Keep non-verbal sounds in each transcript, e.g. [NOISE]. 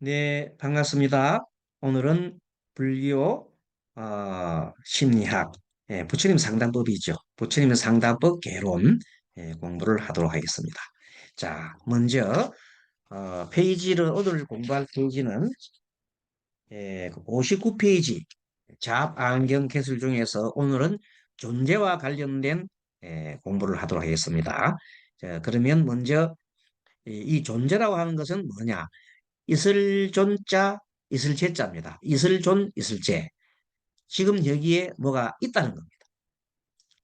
네, 반갑습니다. 오늘은 불교 어, 심리학, 예, 부처님 상담법이죠. 부처님 상담법 개론 예, 공부를 하도록 하겠습니다. 자, 먼저 어, 페이지를 오늘 공부할 페이지는 예, 59페이지 잡안경 개술 중에서 오늘은 존재와 관련된 예, 공부를 하도록 하겠습니다. 자, 그러면 먼저 이, 이 존재라고 하는 것은 뭐냐? 있을존자, 있을제자입니다. 있을존, 있을제. 지금 여기에 뭐가 있다는 겁니다.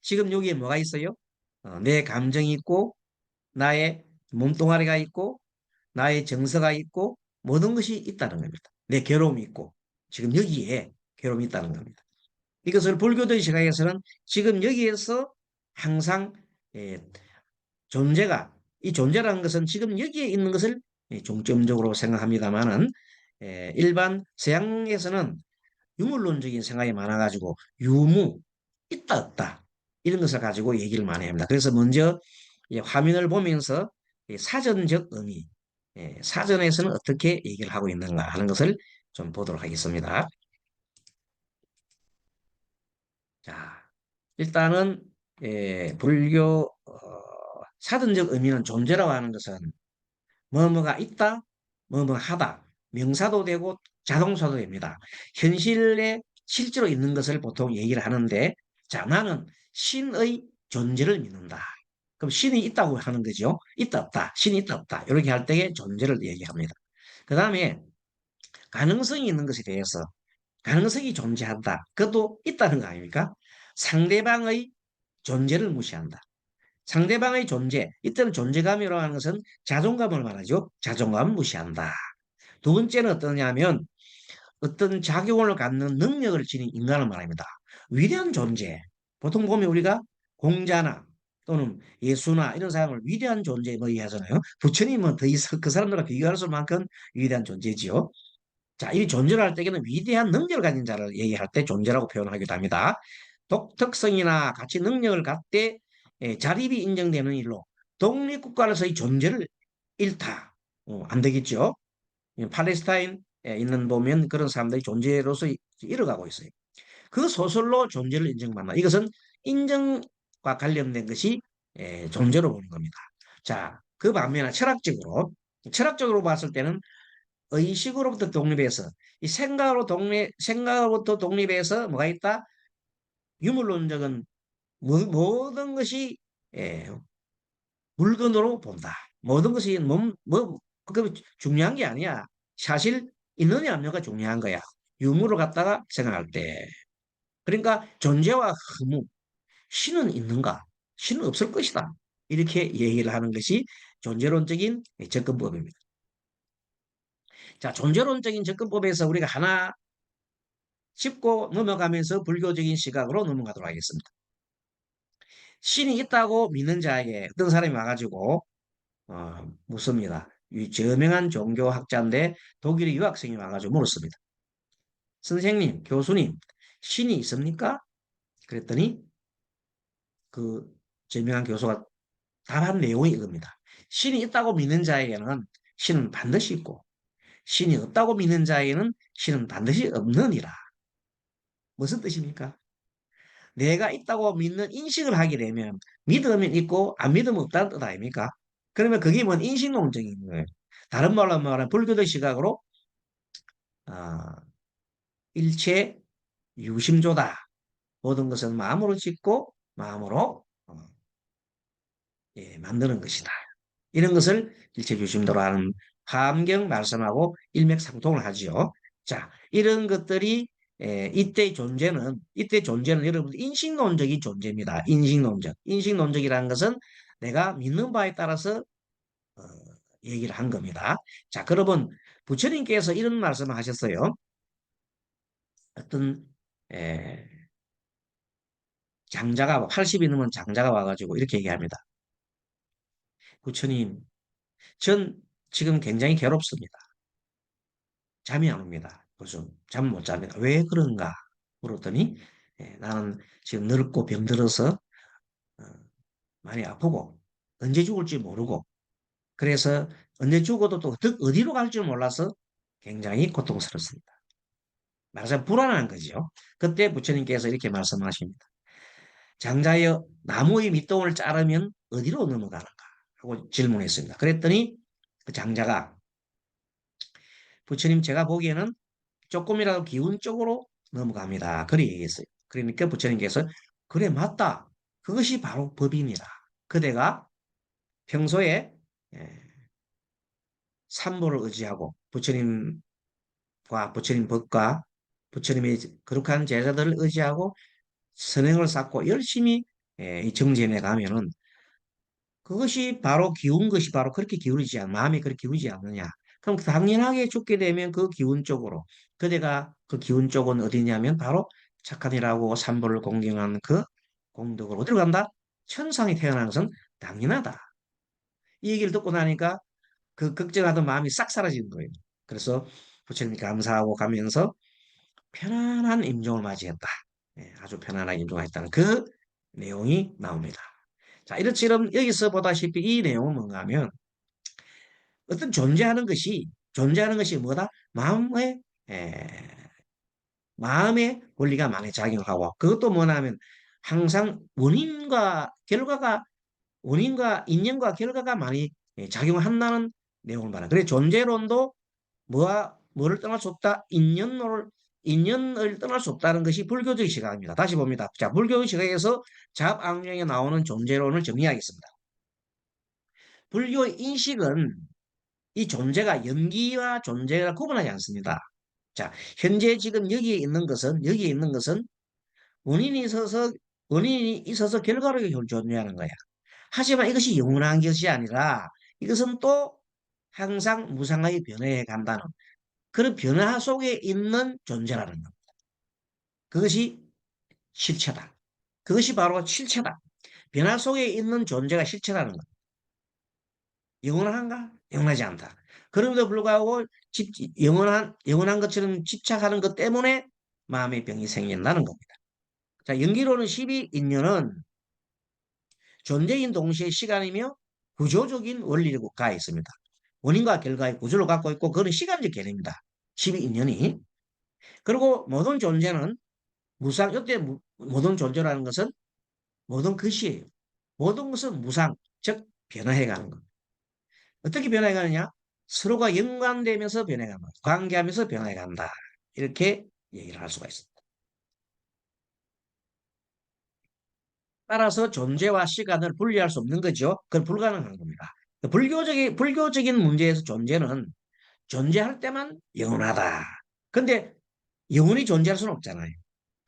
지금 여기에 뭐가 있어요? 어, 내 감정이 있고, 나의 몸뚱아리가 있고, 나의 정서가 있고, 모든 것이 있다는 겁니다. 내 괴로움이 있고, 지금 여기에 괴로움이 있다는 겁니다. 이것을 불교도의 시각에서는 지금 여기에서 항상 예, 존재가 이 존재라는 것은 지금 여기에 있는 것을 예, 중점적으로 생각합니다만은 예, 일반 서양에서는 유물론적인 생각이 많아가지고 유무 있다 없다 이런 것을 가지고 얘기를 많이 합니다. 그래서 먼저 화면을 보면서 사전적 의미 예, 사전에서는 어떻게 얘기를 하고 있는가 하는 것을 좀 보도록 하겠습니다. 자, 일단은 불교 어, 사전적 의미는 존재라고 하는 것은 뭐뭐가 있다, 뭐뭐 하다, 명사도 되고 자동사도 됩니다. 현실에 실제로 있는 것을 보통 얘기를 하는데, 자, 나는 신의 존재를 믿는다. 그럼 신이 있다고 하는 거죠. 있다, 없다. 신이 있다, 없다. 이렇게 할 때에 존재를 얘기합니다. 그 다음에 가능성이 있는 것에 대해서 가능성이 존재한다. 그것도 있다는 거 아닙니까? 상대방의 존재를 무시한다. 상대방의 존재, 이때는 존재감이라고 하는 것은 자존감을 말하죠. 자존감 무시한다. 두 번째는 어떠냐면 어떤 작용을 갖는 능력을 지닌 인간을 말합니다. 위대한 존재. 보통 보면 우리가 공자나 또는 예수나 이런 사람을 위대한 존재 뭐 얘기하잖아요. 부처님은 더 이상 그 사람들과 비교할 수 만큼 위대한 존재지요. 자, 이 존재를 할 때에는 위대한 능력을 가진 자를 얘기할 때 존재라고 표현하기도 합니다. 독특성이나 가치 능력을 갖되 예, 자립이 인정되는 일로 독립국가로서의 존재를 잃다. 어, 안 되겠죠. 예, 팔레스타인에 있는 보면 그런 사람들이 존재로서 잃어가고 있어요. 그 소설로 존재를 인정받나. 이것은 인정과 관련된 것이 예, 존재로 보는 겁니다. 자, 그 반면에 철학적으로, 철학적으로 봤을 때는 의식으로부터 독립해서, 이 생각으로 독립, 생각으로부터 독립해서 뭐가 있다? 유물론적은 모든 것이 예, 물건으로 본다. 모든 것이 뭐, 뭐그 중요한 게 아니야. 사실 있느냐 없느냐가 중요한 거야. 유물을 갖다가 생각할 때. 그러니까 존재와 허무, 신은 있는가? 신은 없을 것이다. 이렇게 얘기를 하는 것이 존재론적인 접근법입니다. 자, 존재론적인 접근법에서 우리가 하나 짚고 넘어가면서 불교적인 시각으로 넘어가도록 하겠습니다. 신이 있다고 믿는 자에게 어떤 사람이 와가지고 어, 묻습니다. 이 저명한 종교학자인데 독일의 유학생이 와가지고 물었습니다. 선생님, 교수님, 신이 있습니까? 그랬더니 그 저명한 교수가 답한 내용이 이겁니다. 신이 있다고 믿는 자에게는 신은 반드시 있고 신이 없다고 믿는 자에게는 신은 반드시 없느니라. 무슨 뜻입니까? 내가 있다고 믿는 인식을 하게 되면 믿으면 있고 안 믿으면 없다는 뜻 아닙니까? 그러면 그게 뭔 인식론적인 거예요. 다른 말로 말하면 불교적 시각으로 어, 일체 유심조다. 모든 것은 마음으로 짓고 마음으로 어, 예, 만드는 것이다. 이런 것을 일체 유심도로 하는 함경 말씀하고 일맥상통을 하지요. 자, 이런 것들이 에, 이때 존재는 이때 존재는 여러분들 인식론적인 존재입니다. 인식론적. 인식론적이라는 것은 내가 믿는 바에 따라서 어, 얘기를 한 겁니다. 자, 그러면 부처님께서 이런 말씀을 하셨어요. 어떤 에, 장자가 80이 넘은 장자가 와가지고 이렇게 얘기합니다. 부처님, 전 지금 굉장히 괴롭습니다. 잠이 안 옵니다. 요즘 잠못 잡니다. 왜 그런가 물었더니 예, 나는 지금 늙고 병들어서 어, 많이 아프고 언제 죽을지 모르고 그래서 언제 죽어도 또 어디로 갈 줄 몰라서 굉장히 고통스럽습니다. 말하자면 불안한 거죠. 그때 부처님께서 이렇게 말씀하십니다. 장자여 나무의 밑동을 자르면 어디로 넘어가는가 하고 질문했습니다. 그랬더니 그 장자가 부처님 제가 보기에는 조금이라도 기운 쪽으로 넘어갑니다. 그리 얘기했어요. 그러니까 부처님께서 그래 맞다. 그것이 바로 법입니다. 그대가 평소에 예, 삼보를 의지하고 부처님과 부처님 법과 부처님의 거룩한 제자들을 의지하고 선행을 쌓고 열심히 예, 이 정진에 가면은 그것이 바로 기운 것이 바로 그렇게 기울이지 않, 마음이 그렇게 기울이지 않느냐. 그럼 당연하게 죽게 되면 그 기운 쪽으로 그대가 그 기운 쪽은 어디냐면 바로 착한 이라고 삼보를 공경하는 그 공덕으로 어디로 간다? 천상이 태어나는 것은 당연하다. 이 얘기를 듣고 나니까 그 걱정하던 마음이 싹 사라지는 거예요. 그래서 부처님 감사하고 가면서 편안한 임종을 맞이했다. 네, 아주 편안하게 임종했다는 그 내용이 나옵니다. 자, 이렇지만 여기서 보다시피 이 내용은 뭔가 하면 어떤 존재하는 것이 존재하는 것이 뭐다? 마음의 에, 마음의 원리가 많이 작용하고 그것도 뭐냐면 항상 원인과 결과가 원인과 인연과 결과가 많이 예, 작용한다는 내용을 말하. 그래 존재론도 뭐와 뭐를 떠날 수 없다. 인연을 인연을 떠날 수 없다는 것이 불교적 시각입니다. 다시 봅니다. 자, 불교 시각에서 잡악령에 나오는 존재론을 정리하겠습니다. 불교의 인식은 이 존재가 연기와 존재가 구분하지 않습니다. 자, 현재 지금 여기에 있는 것은 여기에 있는 것은 원인이 있어서 원인이 있어서 결과로 존재하는 거야. 하지만 이것이 영원한 것이 아니라 이것은 또 항상 무상하게 변해 간다는 그런 변화 속에 있는 존재라는 겁니다. 그것이 실체다. 그것이 바로 실체다. 변화 속에 있는 존재가 실체라는 것. 영원한가? 영원하지 않다. 그럼에도 불구하고 집, 영원한, 영원한 것처럼 집착하는 것 때문에 마음의 병이 생긴다는 겁니다. 자, 연기로는 12인연은 존재인 동시에 시간이며 구조적인 원리가 가 있습니다. 원인과 결과의 구조를 갖고 있고 그건 시간적 개념입니다. 12인연이. 그리고 모든 존재는 무상, 이때 모든 존재라는 것은 모든 것이에요. 모든 것은 무상, 즉 변화해가는 것. 어떻게 변해가느냐? 서로가 연관되면서 변해간다. 관계하면서 변해간다. 이렇게 얘기를 할 수가 있습니다. 따라서 존재와 시간을 분리할 수 없는 거죠. 그건 불가능한 겁니다. 불교적인, 불교적인 문제에서 존재는 존재할 때만 영원하다. 근데 영원히 존재할 수는 없잖아요.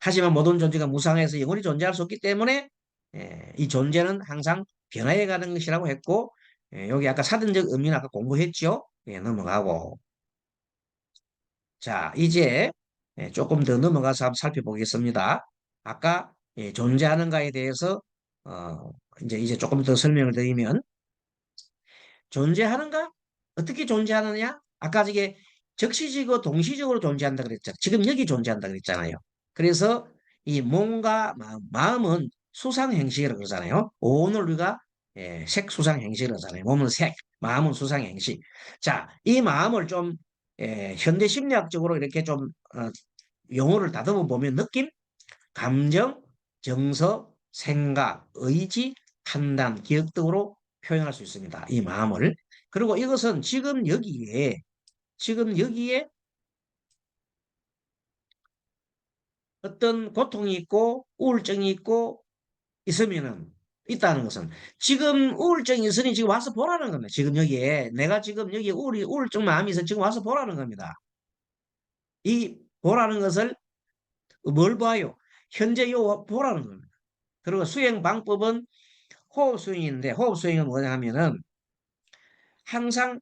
하지만 모든 존재가 무상해서 영원히 존재할 수 없기 때문에 예, 이 존재는 항상 변화해 가는 것이라고 했고 예, 여기 아까 사전적 의미는 아까 공부했죠. 예, 넘어가고 자 이제 예, 조금 더 넘어가서 한번 살펴보겠습니다. 아까 예, 존재하는가에 대해서 어, 이제 이제 조금 더 설명을 드리면 존재하는가? 어떻게 존재하느냐? 아까 저게 적시적이고 동시적으로 존재한다 그랬잖아요. 지금 여기 존재한다 그랬잖아요. 그래서 이 몸과 마음, 은 수상 행식이라고 그러잖아요. 오늘 우리가 예, 색 수상 행식을 하잖아요. 몸은 색, 마음은 수상 행식. 자, 이 마음을 좀 예, 현대 심리학적으로 이렇게 좀 어, 용어를 다듬어 보면 느낌, 감정, 정서, 생각, 의지, 판단, 기억 등으로 표현할 수 있습니다. 이 마음을. 그리고 이것은 지금 여기에 지금 여기에 어떤 고통이 있고 우울증이 있고 있으면은 있다는 것은 지금 우울증이 있으니 지금 와서 보라는 겁니다. 지금 여기에 내가 지금 여기 우울이 우울증 마음이 있어 지금 와서 보라는 겁니다. 이 보라는 것을 뭘 봐요? 현재 요 보라는 겁니다. 그리고 수행 방법은 호흡 수행인데 호흡 수행은 뭐냐 하면은 항상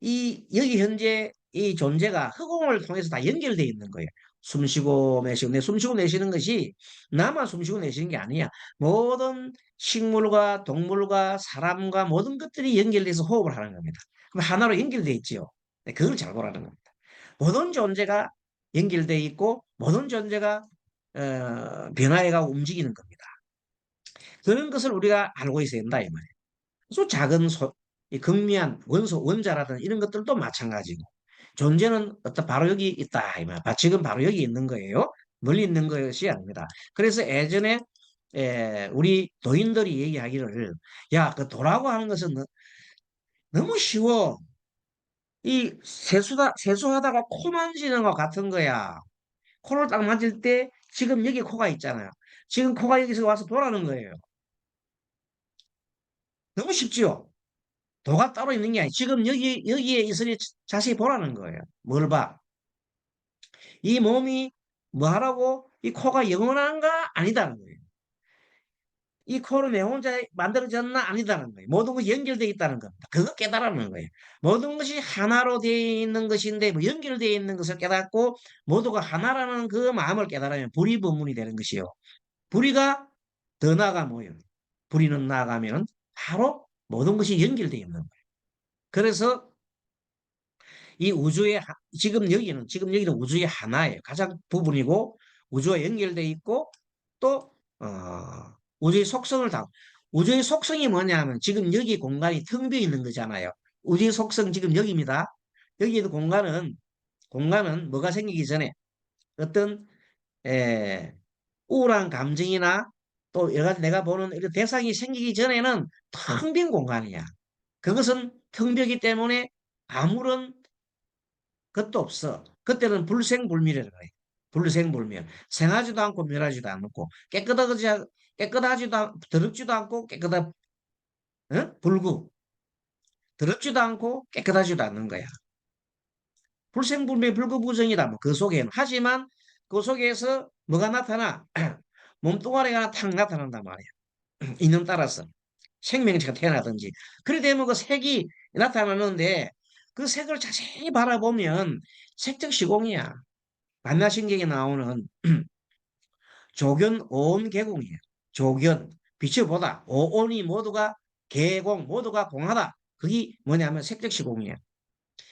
이 여기 현재 이 존재가 허공을 통해서 다 연결되어 있는 거예요. 숨쉬고 내쉬고 내 숨쉬고 내쉬는 것이 나만 숨쉬고 내쉬는 게 아니야. 모든 식물과 동물과 사람과 모든 것들이 연결돼서 호흡을 하는 겁니다. 그럼 하나로 연결되어 있지요. 네, 그걸 잘 보라는 겁니다. 모든 존재가 연결되어 있고 모든 존재가 어, 변화해가고 움직이는 겁니다. 그런 것을 우리가 알고 있어야 된다 이 말이에요. 아주 작은 소, 이 극미한 원소 원자라든 이런 것들도 마찬가지고 존재는 어떤 바로 여기 있다. 지금 바로 여기 있는 거예요. 멀리 있는 것이 아닙니다. 그래서 예전에 에, 우리 도인들이 얘기하기를 야, 그 도라고 하는 것은 너, 너무 쉬워. 이 세수다 세수하다가 코 만지는 것 같은 거야. 코를 딱 만질 때 지금 여기 코가 있잖아요. 지금 코가 여기서 와서 돌아는 거예요. 너무 쉽지요? 도가 따로 있는 게 아니에요. 지금 여기, 여기에 있으니 자세히 보라는 거예요. 뭘 봐? 이 몸이 뭐 하라고? 이 코가 영원한가? 아니다는 거예요. 이 코를 내 혼자 만들어졌나? 아니다는 거예요. 모든 것이 연결되어 있다는 겁니다. 그거 깨달아는 거예요. 모든 것이 하나로 되어 있는 것인데 뭐 연결되어 있는 것을 깨닫고 모두가 하나라는 그 마음을 깨달으면 불이분문이 되는 것이요. 불이가 더 나아가 뭐예요? 불이는 나아가면 바로 모든 것이 연결되어 있는 거예요. 그래서 이 우주의 지금 여기는 지금 여기는 우주의 하나예요. 가장 부분이고 우주와 연결되어 있고 또 어, 우주의 속성을 다 우주의 속성이 뭐냐면 지금 여기 공간이 텅 비어 있는 거잖아요. 우주의 속성 지금 여기입니다. 여기에도 공간은 공간은 뭐가 생기기 전에 어떤 에, 우울한 감정이나 또 여러 가지 내가 보는 이런 대상이 생기기 전에는 텅 빈 공간이야. 그것은 텅 비기 때문에 아무런 것도 없어. 그때는 불생불멸이라고 해. 불생불멸. 생하지도 않고 멸하지도 않고 깨끗하지 깨끗하지도 않, 더럽지도 않고 깨끗하 어? 불구 더럽지도 않고 깨끗하지도 않는 거야. 불생불멸 불구부정이다. 뭐 그 속에는 하지만 그 속에서 뭐가 나타나? [CLEARS THROAT] 몸뚱아리가 탁 나타난단 말이야. [CLEARS THROAT] 이념 따라서 생명체가 태어나든지 그래 되면 그 색이 나타나는데 그 색을 자세히 바라보면 색적 시공이야. 만나신경에 나오는 [CLEARS THROAT] 조견 오온 개공이에요. 조견 빛을 보다 오온이 모두가 개공 모두가 공하다. 그게 뭐냐면 색적 시공이에요.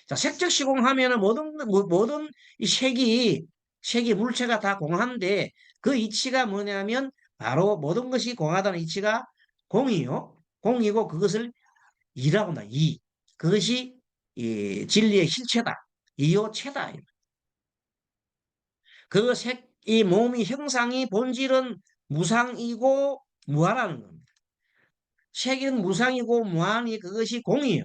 자, 색적 시공하면은 모든 뭐, 모든 이 색이 색이 물체가 다 공한데 그 이치가 뭐냐면 바로 모든 것이 공하다는 이치가 공이요. 공이고 그것을 이라고 한다. 이. 그것이 이 진리의 실체다. 이요체다. 그 색, 이 몸이 형상이 본질은 무상이고 무한하는 겁니다. 색은 무상이고 무한이 그것이 공이에요.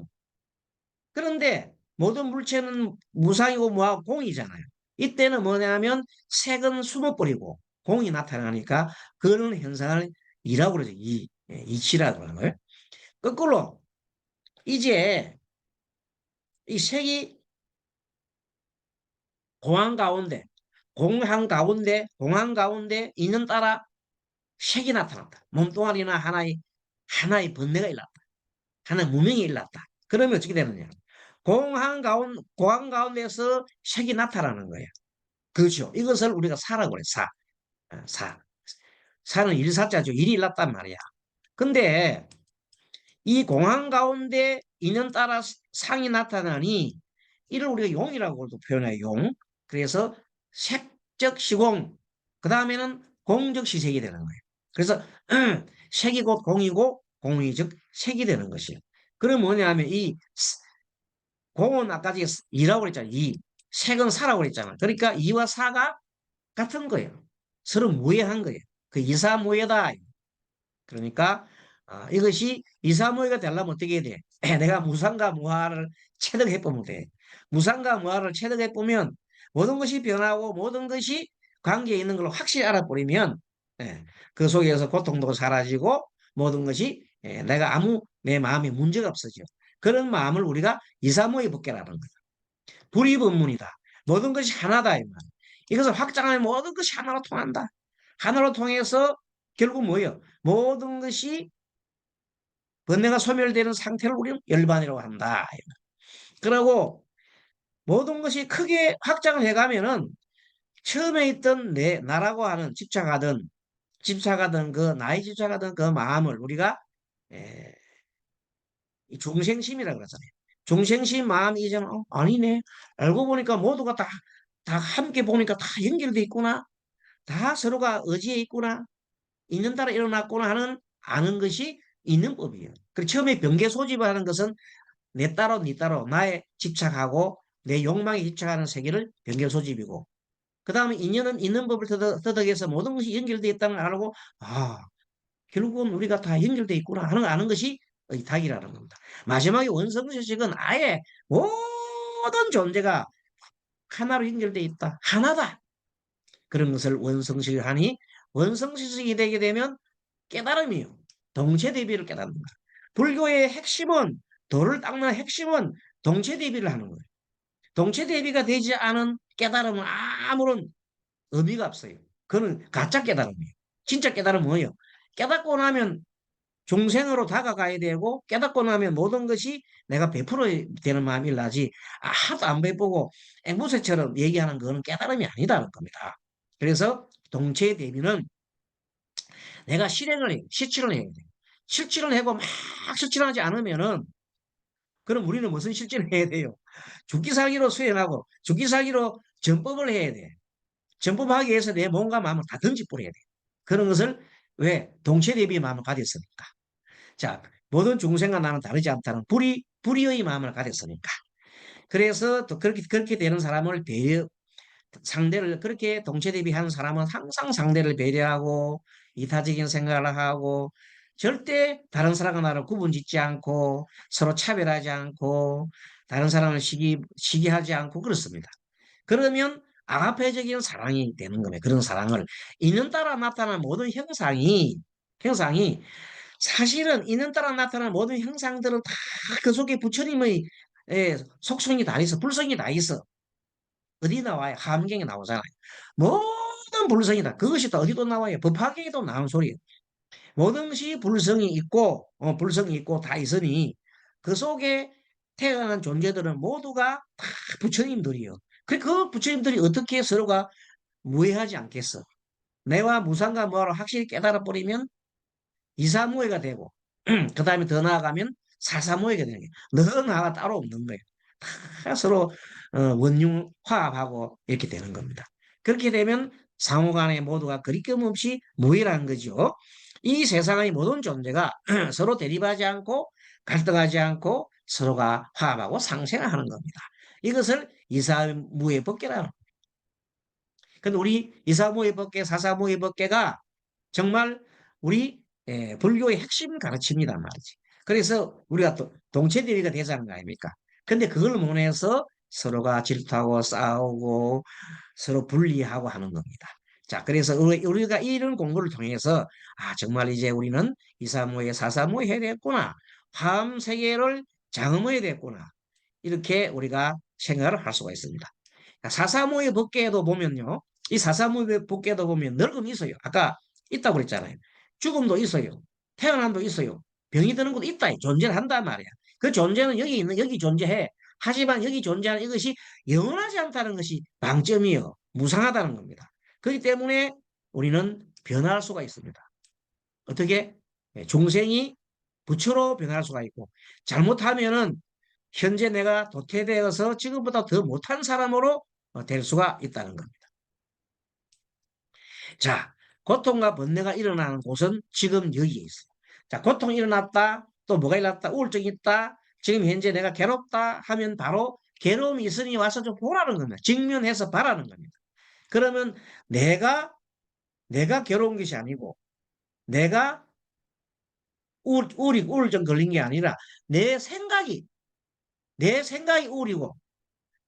그런데 모든 물체는 무상이고 무하고 공이잖아요. 이때는 뭐냐면 색은 숨어버리고 공이 나타나니까 그런 현상을 이라고 그러죠. 이, 예, 이치라고 하는 거예요. 거꾸로 이제 이 색이 공항 가운데 공항 가운데 공항 가운데 있는 따라 색이 나타났다. 몸뚱아리나 하나의 하나의 번뇌가 일났다. 하나의 무명이 일났다. 그러면 어떻게 되느냐? 공항 가운 공항 가운데서 색이 나타나는 거예요. 그렇죠. 이것을 우리가 사라고 그래. 사. 어, 사. 사는 일사자죠. 일이 일났단 말이야. 근데 이 공항 가운데 인연 따라 상이 나타나니 이를 우리가 용이라고도 표현해요. 용. 그래서 색적 시공. 그 다음에는 공적 시색이 되는 거예요. 그래서 [CLEARS THROAT] 색이 곧 공이고 공이 즉 색이 되는 것이에요. 그럼 뭐냐면 이 공은 아까 이라고 그랬잖아요. 이. 색은 사라고 그랬잖아요. 그러니까 이와 사가 같은 거예요. 서로 무해한 거예요. 그 이사무해다. 그러니까 아, 이것이 이사무해가 되려면 어떻게 해야 돼? 내가 무상과 무화를 체득해 보면 돼. 무상과 무화를 체득해 보면 모든 것이 변하고 모든 것이 관계에 있는 걸 확실히 알아버리면 예, 그 속에서 고통도 사라지고 모든 것이 예, 내가 아무 내 마음에 문제가 없어져. 그런 마음을 우리가 이사무해 복개라는 거다. 불이분문이다. 모든 것이 하나다 이 말. 이것을 확장하면 모든 것이 하나로 통한다. 하나로 통해서 결국 뭐예요? 모든 것이 번뇌가 소멸되는 상태를 우리는 열반이라고 한다. 그러고 모든 것이 크게 확장을 해가면은 처음에 있던 내 나라고 하는 집착하던 집착하던 그 나의 집착하던 그 마음을 우리가 에, 중생심이라 고 그러잖아요. 중생심 마음 이전 어, 아니네. 알고 보니까 모두가 다, 다 함께 보니까 다 연결돼 있구나. 다 서로가 의지에 있구나. 있는 따라 일어났구나 하는 아는 것이 있는 법이에요. 그 처음에 병계 소집을 하는 것은 내 따로 네 따로 나의 집착하고 내 욕망에 기초하는 세계를 연결 소집이고 그 다음에 인연은 있는 법을 터득해서 모든 것이 연결되어 있다는 걸 알고 아 결국은 우리가 다 연결되어 있구나 하는 걸 아는 것이 의탁이라는 겁니다. 마지막에 원성지식은 아예 모든 존재가 하나로 연결되어 있다. 하나다. 그런 것을 원성식을 하니 원성지식이 되게 되면 깨달음이요. 동체 대비를 깨닫는다. 불교의 핵심은 도를 닦는 핵심은 동체 대비를 하는 거예요. 동체 대비가 되지 않은 깨달음은 아무런 의미가 없어요. 그는 가짜 깨달음이에요. 진짜 깨달음은 뭐예요? 깨닫고 나면 중생으로 다가가야 되고 깨닫고 나면 모든 것이 내가 베풀어야 되는 마음이 나지 아, 하도 안 베푸고 앵무새처럼 얘기하는 거는 깨달음이 아니다는 겁니다. 그래서 동체 대비는 내가 실행을 해, 실천을 해야 돼. 실천을 하고 막 실천하지 않으면은 그럼 우리는 무슨 실천을 해야 돼요? 죽기 살기로 수행하고 죽기 살기로 전법을 해야 돼. 전법하기 위해서 내 몸과 마음을 다 던지뿌려야 돼. 그런 것을 왜? 동체 대비 마음을 가졌으니까. 자, 모든 중생과 나는 다르지 않다는 불의, 불의의 마음을 가졌으니까. 그래서 또 그렇게, 그렇게 되는 사람을 배려, 상대를 그렇게 동체 대비하는 사람은 항상 상대를 배려하고 이타적인 생각을 하고 절대 다른 사람과 나를 구분 짓지 않고 서로 차별하지 않고 다른 사람을 시기, 시기하지 않고 그렇습니다. 그러면 아가페적인 사랑이 되는 거예요. 그런 사랑을 인연 따라 나타나는 모든 형상이 형상이 사실은 인연 따라 나타나는 모든 형상들은 다 그 속에 부처님의 예, 속성이 다 있어. 불성이 다 있어. 어디 나와요? 함경에 나오잖아요. 모든 불성이 다. 그것이 또 어디도 나와요? 법화경에도 나온 소리예요. 모든 것이 불성이 있고 어, 불성이 있고 다 있으니 그 속에 태어난 존재들은 모두가 다 부처님들이요. 그, 그 부처님들이 어떻게 서로가 무해하지 않겠어? 내와 무상과 뭐로 확실히 깨달아 버리면 이사무해가 되고 [CLEARS THROAT] 그 다음에 더 나아가면 사사무해가 되는 거예요. 너 나가 따로 없는 거예요. 다 서로 어, 원융 화합하고 이렇게 되는 겁니다. 그렇게 되면 상호간에 모두가 그리낌 없이 무해라는 거죠. 이 세상의 모든 존재가 [CLEARS THROAT] 서로 대립하지 않고 갈등하지 않고 서로가 화합하고 상생하는 겁니다. 이것을 이사무의 겁니다. 근데 우리 이사무의 법계, 사사무의 법계가 정말 우리 예, 불교의 핵심 가르침이란 말이지. 그래서 우리가 또 동체대비가 되자는 거 아닙니까? 근데 그걸 못해서 서로가 질투하고 싸우고 서로 분리하고 하는 겁니다. 자, 그래서 우리가 이런 공부를 통해서 아, 정말 이제 우리는 이사무에 사사무에 해야 되겠구나. 화음 세계를 장음해야 되겠구나. 이렇게 우리가 생각을 할 수가 있습니다. 사사무의 법계에도 보면요. 이 사사무의 법계도 보면 늙음이 있어요. 아까 있다고 그랬잖아요. 죽음도 있어요. 태어남도 있어요. 병이 드는 것도 있다. 존재를 한단 말이야. 그 존재는 여기 있는, 여기 존재해. 하지만 여기 존재하는 이것이 영원하지 않다는 것이 방점이요. 무상하다는 겁니다. 그렇기 때문에 우리는 변할 수가 있습니다. 어떻게? 네, 중생이 부처로 변할 수가 있고 잘못하면은 현재 내가 도태되어서 지금보다 더 못한 사람으로 어, 될 수가 있다는 겁니다. 자, 고통과 번뇌가 일어나는 곳은 지금 여기에 있어요. 자, 고통이 일어났다. 또 뭐가 일어났다. 우울증이 있다. 지금 현재 내가 괴롭다 하면 바로 괴로움이 있으니 와서 좀 보라는 겁니다. 직면해서 봐라는 겁니다. 그러면 내가 내가 괴로운 것이 아니고 내가 우울, 우울증 걸린 게 아니라 내 생각이 내 생각이 우울이고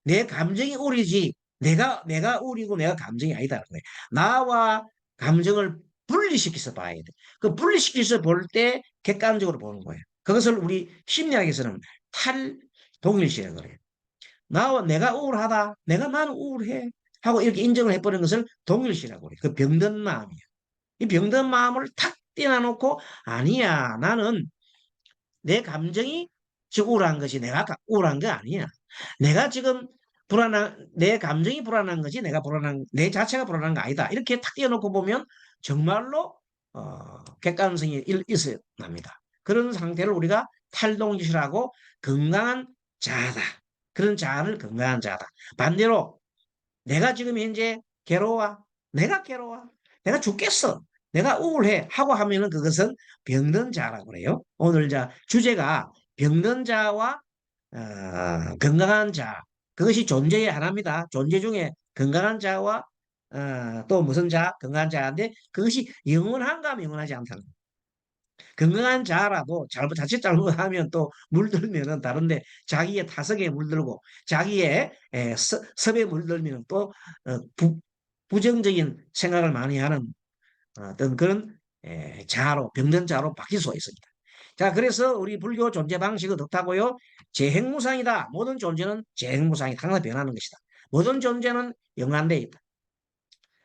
내 감정이 우울이지 내가 내가 우울이고 내가 감정이 아니다는 거예요. 나와 감정을 분리시켜서 봐야 돼. 그 분리시켜서 볼 때 객관적으로 보는 거예요. 그것을 우리 심리학에서는 탈동일시라고 그래요. 나와 내가 우울하다. 내가 나는 우울해. 하고 이렇게 인정을 해버리는 것을 동일시라고 그래요. 그 병든 마음이에요. 이 병든 마음을 탁 떼어놓고 아니야. 나는 내 감정이 지금 우울한 것이 내가 우울한 게 아니야. 내가 지금 불안한 내 감정이 불안한 거지 내가 불안한 내 자체가 불안한 거 아니다. 이렇게 탁 띄워놓고 보면 정말로 어, 객관성이 있어야 납니다. 그런 상태를 우리가 탈동짓이라고 건강한 자다. 그런 자를 건강한 자다. 반대로 내가 지금 현재 괴로워. 내가 괴로워. 내가 죽겠어. 내가 우울해. 하고 하면은 그것은 병든 자라고 그래요. 오늘 자 주제가 병든 자와 어, 건강한 자 그것이 존재의 하나입니다. 존재 중에 건강한 자와 어, 또 무슨 자? 건강한 자인데 그것이 영원한가 영원하지 않다는. 건강한 자라도 잘못 자칫 잘못하면 또 물들면은 다른데 자기의 타석에 물들고 자기의 에, 서, 섭에 물들면 또 어, 부, 부정적인 생각을 많이 하는 어떤 그런 에, 자로 병든 자로 바뀔 수가 있습니다. 자 그래서 우리 불교 존재 방식은 어떻다고요? 재행무상이다. 모든 존재는 재행무상이 항상 변하는 것이다. 모든 존재는 영한돼 있다.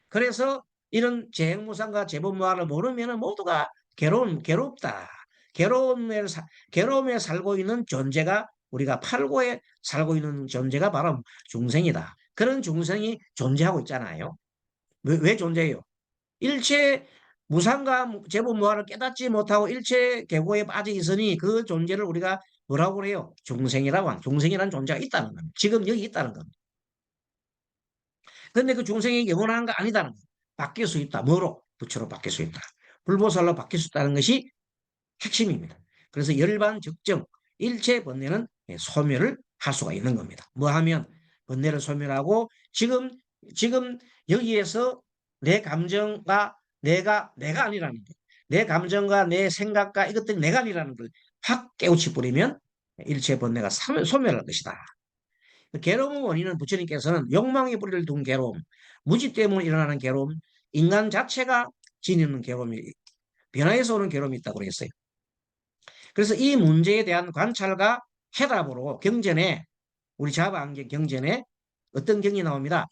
그래서 이런 재행무상과 재본무화를 모르면 모두가 괴로운, 괴롭다. 괴로움에, 괴로움에 살고 있는 존재가 우리가 팔고에 살고 있는 존재가 바로 중생이다. 그런 중생이 존재하고 있잖아요. 왜, 왜 존재해요? 일체 무상과 재본무화를 깨닫지 못하고 일체 계고에 빠져 있으니 그 존재를 우리가 뭐라고 그래요? 중생이라고 하는, 중생이라는 존재가 있다는 겁니다. 지금 여기 있다는 겁니다. 근데 그 중생이 영원한 거 아니다는 거예요. 바뀔 수 있다. 뭐로? 부처로 바뀔 수 있다. 불보살로 바뀔 수 있다는 것이 핵심입니다. 그래서 열반 적정 일체 번뇌는 소멸을 할 수가 있는 겁니다. 뭐 하면 번뇌를 소멸하고 지금 지금 여기에서 내 감정과 내가 내가 아니라는 거. 내 감정과 내 생각과 이것들이 내가 아니라는 걸 확 깨우치 버리면 일체 번뇌가 소멸할 것이다. 괴로움의 원인은 부처님께서는 욕망의 뿌리를 둔 괴로움, 무지 때문에 일어나는 괴로움, 인간 자체가 지니는 괴로움이 변화에서 오는 괴로움이 있다고 그랬어요. 그래서 이 문제에 대한 관찰과 해답으로 경전에 우리 자바 안경 경전에 어떤 경이 나옵니다.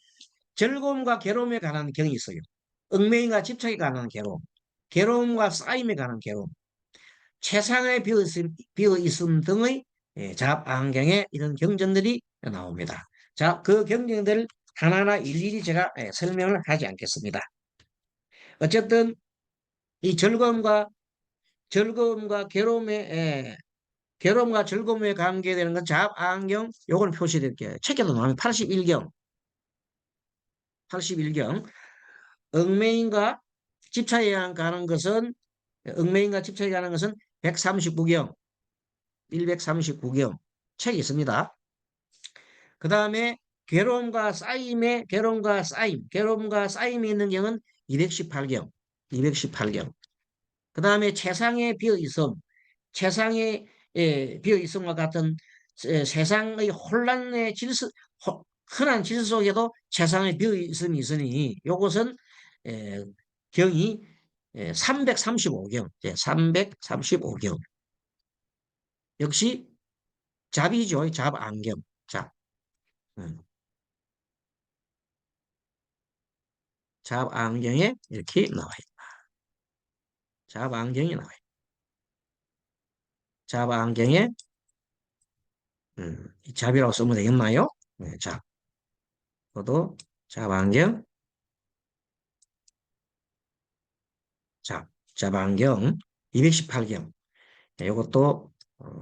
즐거움과 괴로움에 관한 경이 있어요. 얽매임과 집착에 관한 괴로움, 괴로움과 쌓임에 관한 괴로움, 최상의 비어있음, 등의 예, 잡안경에 이런 경전들이 나옵니다. 자, 그 경전들 하나하나 일일이 제가 예, 설명을 하지 않겠습니다. 어쨌든 이 즐거움과 즐거움과 괴로움에 예, 괴로움과 즐거움에 관계되는 건 잡안경 요걸 표시드릴게요. 책에도 나오면 81경 81경 얽매인과 집차에 가는 것은 얽매인과 집차에 가는 것은 139경 139경 책이 있습니다. 그 다음에 괴로움과 쌓임의 괴로움과 쌓임, 괴로움과 쌓임이 있는 경은 218경, 218경. 그 다음에 최상의 비어있음, 최상의 예, 비어있음과 같은 세상의 혼란의 질서, 흔한 질서 속에도 최상의 비어있음이 있으니 이것은 예, 경이 예, 335경, 예, 335경. 역시 잡이죠, 잡 안경. 잡. 음. 잡 안경에 이렇게 나와 있다. 잡 안경이 나와 있다. 잡 안경에 음, 잡이라고 쓰면 되겠나요? 네, 잡. 저도 잡 안경 잡, 잡안경 218경 이것도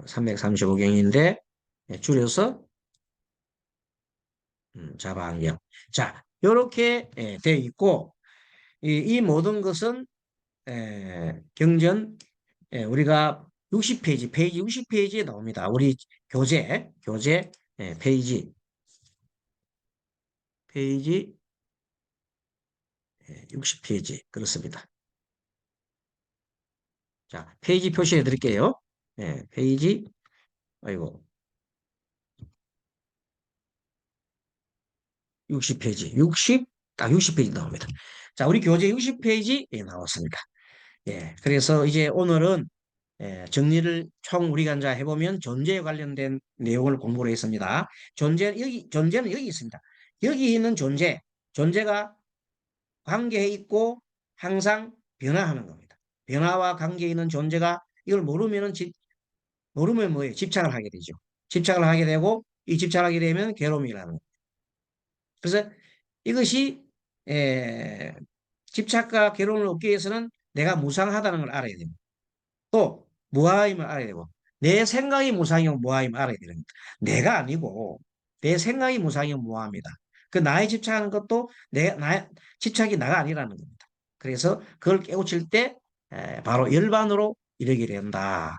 335경인데 줄여서 음, 잡안경 자 이렇게 예, 되어 있고 이, 이 모든 것은 에, 경전 에, 우리가 60페이지 페이지 60페이지에 나옵니다. 우리 교재 교재 에, 페이지 페이지 60페이지 그렇습니다. 자 페이지 표시해 드릴게요. 네, 페이지 아이고 60페이지 60, 딱 60페이지 나옵니다. 자, 우리 교재 60페이지 나왔습니다. 예, 그래서 이제 오늘은 예, 정리를 총 우리가 이제 해보면 존재에 관련된 내용을 공부를 했습니다. 존재, 여기, 존재는 여기 있습니다. 여기 있는 존재, 존재가 관계해 있고 항상 변화하는 겁니다. 변화와 관계에 있는 존재가 이걸 모르면은 집, 모르면 뭐예요? 집착을 하게 되죠. 집착을 하게 되고 이 집착을 하게 되면 괴로움이라는. 그래서 이것이 에, 집착과 괴로움을 얻기 위해서는 내가 무상하다는 걸 알아야 됩니다. 또 무아임을 알아야 되고 내 생각이 무상이면 무아임을 알아야 겁니다. 내가 아니고 내 생각이 무상이면 무아합니다. 그 나의 집착하는 것도 내 나, 집착이 나가 아니라는 겁니다. 그래서 그걸 깨우칠 때 에, 바로 열반으로 이르게 된다.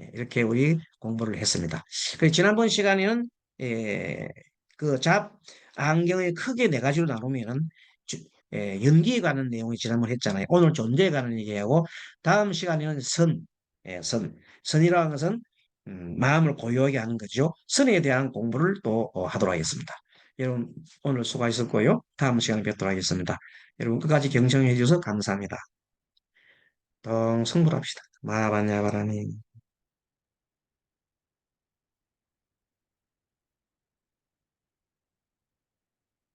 예, 이렇게 우리 공부를 했습니다. 그래서 지난번 시간에는 에, 그잡 안경을 크게 네 가지로 나누면은 주- 예, 연기에 관한 내용이 지난번에 했잖아요. 오늘 존재에 관한 얘기하고 다음 시간에는 선, 예, 선, 선이라는 것은 음, 마음을 고요하게 하는 거죠. 선에 대한 공부를 또 어, 하도록 하겠습니다. 여러분 오늘 수고하셨고요. 다음 시간에 뵙도록 하겠습니다. 여러분 끝까지 경청해 주셔서 감사합니다. 동 성불합시다. 마바냐 바라니.